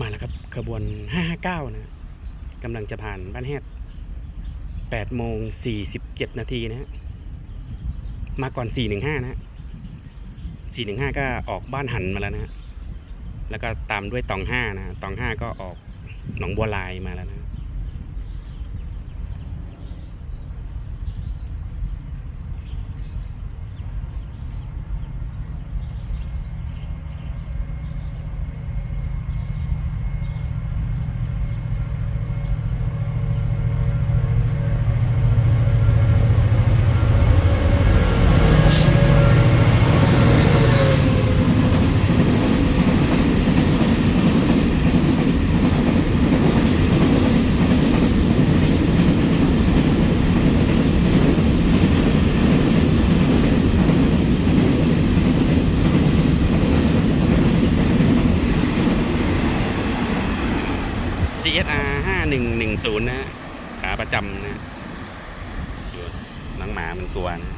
มาแล้วครับขบวน 559 นะกำลังจะผ่านบ้านแฮด8โมง 47 นาทีนะฮะมาก่อน 415 นะฮะ415 ก็ออกบ้านหันมาแล้วนะฮะแล้วก็ตามด้วยตอง 5 นะฮะตอง 5 ก็ออกหนองบัวลายมาแล้วนะ CSR 5110 นะขาประจำนะอยู่น้องหมามันกลัวนะ